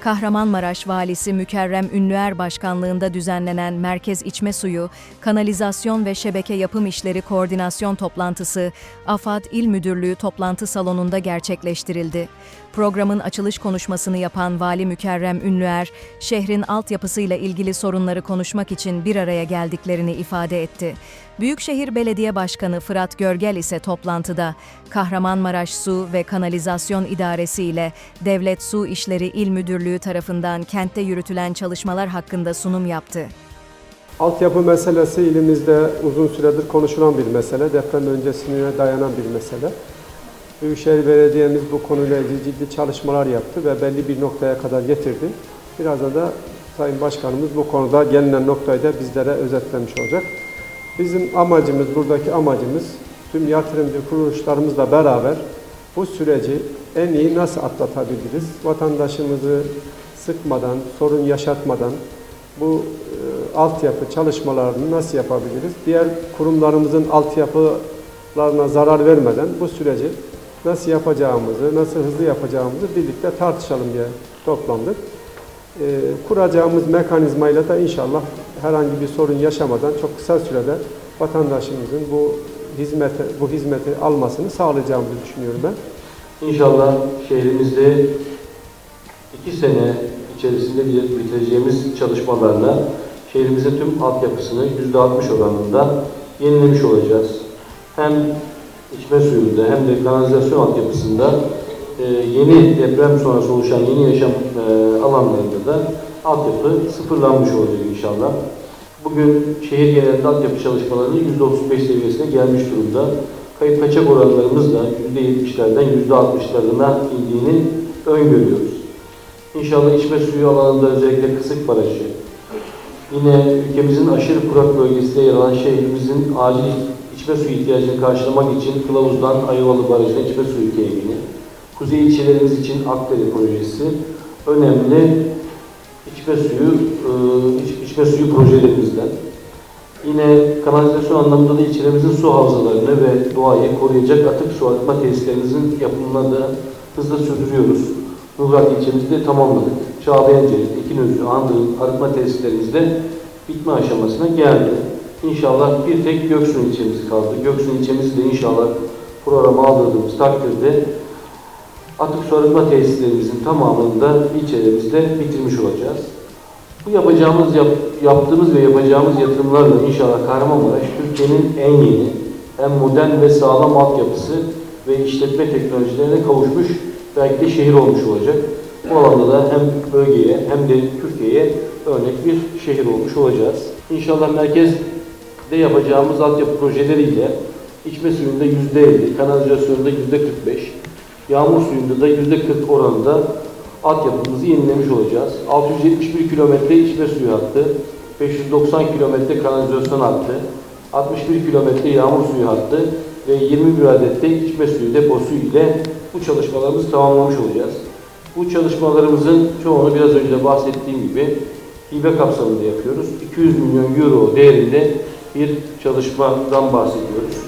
Kahramanmaraş Valisi Mükerrem Ünlüer Başkanlığında düzenlenen Merkez İçme Suyu, Kanalizasyon ve Şebeke Yapım İşleri Koordinasyon Toplantısı, AFAD İl Müdürlüğü toplantı salonunda gerçekleştirildi. Programın açılış konuşmasını yapan Vali Mükerrem Ünlüer, şehrin altyapısıyla ilgili sorunları konuşmak için bir araya geldiklerini ifade etti. Büyükşehir Belediye Başkanı Fırat Görgel ise toplantıda Kahramanmaraş Su ve Kanalizasyon İdaresi ile Devlet Su İşleri İl Müdürlüğü tarafından kentte yürütülen çalışmalar hakkında sunum yaptı. Altyapı meselesi ilimizde uzun süredir konuşulan bir mesele. Deprem öncesine dayanan bir mesele. Büyükşehir Belediye'miz bu konuyla ilgili ciddi çalışmalar yaptı ve belli bir noktaya kadar getirdi. Birazdan da Sayın Başkanımız bu konuda gelinen noktayı da bizlere özetlemiş olacak. Bizim amacımız, buradaki amacımız tüm yatırımcı kuruluşlarımızla beraber bu süreci en iyi nasıl atlatabiliriz? Vatandaşımızı sıkmadan, sorun yaşatmadan bu e, altyapı çalışmalarını nasıl yapabiliriz? Diğer kurumlarımızın altyapılarına zarar vermeden bu süreci nasıl yapacağımızı, nasıl hızlı yapacağımızı birlikte tartışalım diye toplandık. E, kuracağımız mekanizmayla da inşallah herhangi bir sorun yaşamadan çok kısa sürede vatandaşımızın bu hizmete bu hizmeti almasını sağlayacağımızı düşünüyorum ben. İnşallah şehrimizde iki sene içerisinde bitireceğimiz çalışmalarla şehrimizin tüm altyapısını yüzde 60 oranında yenilemiş olacağız. Hem içme suyunda hem de kanalizasyon altyapısında e, yeni deprem sonrası oluşan yeni yaşam e, alanlarında da altyapı sıfırlanmış olacak inşallah. Bugün şehir genelinde altyapı çalışmalarının %35 seviyesine gelmiş durumda. Kayıp kaçak oranlarımız da %70'lerden %60'larına indiğini öngörüyoruz. İnşallah içme suyu alanında özellikle Kısık Barajı, yine ülkemizin aşırı kurak bölgesinde yer alan şehrimizin acil içme suyu ihtiyacını karşılamak için Kılavuz'dan Ayvalı Barajı'na içme suyu temini, kuzey ilçelerimiz için Akdere projesi önemli içme suyu, e, iç- içme suyu projelerimizden. Yine kanalizasyon anlamında da ilçelerimizin su havzalarını ve doğayı koruyacak atık su arıtma tesislerimizin yapımına da hızla sürdürüyoruz. Muğlak ilçemizde tamamladık. Çağlayanceli, Ekinözü, Andırın arıtma tesislerimizde bitme aşamasına geldi. İnşallah bir tek Göksun ilçemiz kaldı. Göksun ilçemizi de inşallah programa aldırdığımız takdirde atık su arıtma tesislerimizin tamamını da ilçelerimizde bitirmiş olacağız. Bu yapacağımız, yap- yaptığımız ve yapacağımız yatırımlarla inşallah Kahramanmaraş Türkiye'nin en yeni, en modern ve sağlam altyapısı ve işletme teknolojilerine kavuşmuş belki de şehir olmuş olacak. Bu alanda da hem bölgeye hem de Türkiye'ye örnek bir şehir olmuş olacağız. İnşallah merkezde yapacağımız altyapı projeleriyle içme suyunda yüzde 50, kanalizasyonunda yüzde 45, yağmur suyunda da yüzde 40 oranında altyapımızı yenilemiş olacağız. 671 kilometre içme suyu hattı, 590 kilometre kanalizasyon hattı, 61 kilometre yağmur suyu hattı ve 21 adet de içme suyu deposu ile bu çalışmalarımızı tamamlamış olacağız. Bu çalışmalarımızın çoğunu biraz önce de bahsettiğim gibi hibe kapsamında yapıyoruz. 200 milyon euro değerinde bir çalışmadan bahsediyoruz.